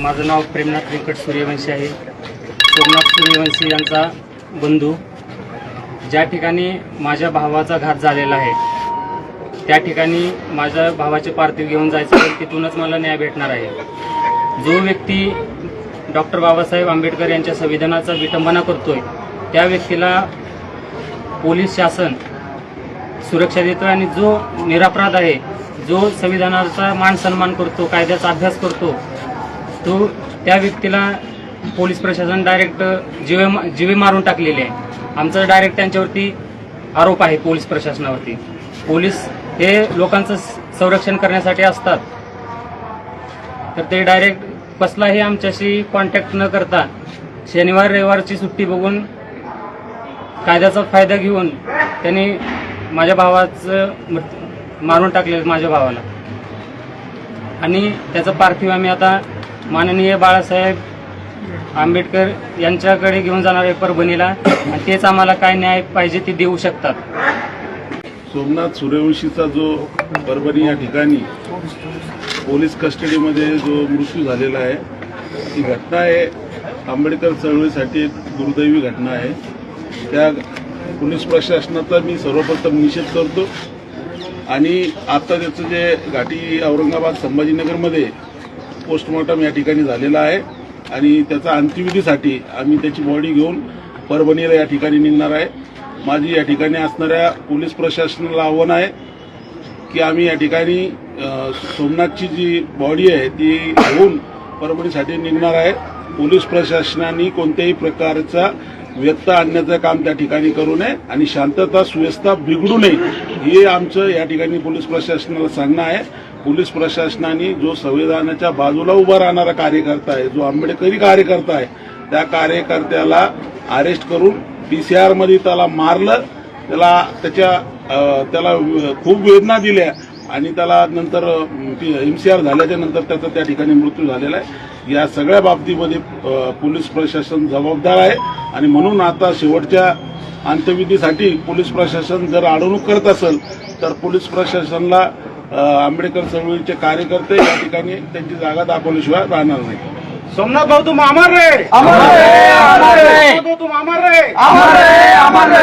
माझं नाव प्रेमनाथ व्यंकट सूर्यवंशी आहे. सोमनाथ सूर्यवंशी यांचा बंधू. ज्या ठिकाणी माझ्या भावाचा घात झालेला आहे त्या ठिकाणी माझ्या भावाचे पार्थिव घेऊन जायचं आहे तिथूनच मला न्याय भेटणार आहे. जो व्यक्ती डॉक्टर बाबासाहेब आंबेडकर यांच्या संविधानाचा विटंबना करतोय त्या व्यक्तीला पोलीस शासन सुरक्षा देतो आणि जो निरापराध आहे जो संविधानाचा मान सन्मान करतो कायद्याचा अभ्यास करतो तो त्या व्यक्तीला पोलीस प्रशासन डायरेक्ट जीवे जीवे मारून टाकलेले आहे. आमचा डायरेक्ट त्यांच्यावरती आरोप आहे पोलीस प्रशासनावरती. पोलीस हे लोकांचं स- संरक्षण करण्यासाठी असतात. तर ते डायरेक्ट कसलाही आमच्याशी कॉन्टॅक्ट न करता शनिवार रविवारची सुट्टी बघून कायद्याचा फायदा घेऊन त्यांनी माझ्या भावाचं मारून टाकले माझ्या भावाला. आणि त्याचं पार्थिव आम्ही आता माननीय बाळासाहेब आंबेडकर यांच्याकडे घेऊन जाणार आहे परभणीला आणि तेच आम्हाला काय न्याय पाहिजे ते देऊ शकतात. सोमनाथ सूर्यवंशीचा जो परभणी या ठिकाणी पोलीस कस्टडीमध्ये जो मृत्यू झालेला आहे ती घटना आहे. आंबेडकर चळवळीसाठी एक दुर्दैवी घटना आहे. त्या पोलीस प्रशासनाचा मी सर्वप्रथम निषेध करतो. आणि आता त्याचं जे घाटी औरंगाबाद संभाजीनगरमध्ये पोस्टमॉर्टम या ठिकाणी झालेला आहे आणि त्याचा अंत्यविधीसाठी आम्ही त्याची बॉडी घेऊन परभणीला या ठिकाणी निघणार आहे. माझी या ठिकाणी असणाऱ्या पोलीस प्रशासनाला आव्हान आहे की आम्ही या ठिकाणी सोमनाथची जी बॉडी आहे ती घेऊन परभणीसाठी निघणार आहे. पोलीस प्रशासनाने कोणत्याही प्रकारचा व्यक्त आणण्याचं काम त्या ठिकाणी करू नये आणि शांतता सुव्यवस्था बिघडू नये हे आमचं या ठिकाणी पोलीस प्रशासनाला सांगणं आहे. पोलीस प्रशासनाने जो संविधानाच्या बाजूला उभा राहणारा कार्यकर्ता आहे जो आंबेडकरी कार्यकर्ता आहे त्या कार्यकर्त्याला अरेस्ट करून पीसीआरमध्ये त्याला मारलं त्याला त्याच्या त्याला खूप वेदना दिल्या आणि त्याला नंतर एमसीआर झाल्याच्यानंतर त्याचा त्या ठिकाणी मृत्यू झालेला आहे. या सगळ्या बाबतीमध्ये पोलीस प्रशासन जबाबदार आहे आणि म्हणून आता शेवटच्या अंत्यविधीसाठी पोलीस प्रशासन जर अडवणूक करत असेल तर पोलीस प्रशासनाला आंबेडकर चळवळीचे कार्यकर्ते या ठिकाणी त्यांची जागा दाखवल्याशिवाय राहणार नाही. सोमनाथ भाऊ तुम अमर रे! अमर रे अमर रे! सोमनाथ भाऊ तुम अमर रे! अमर रे अमर रे!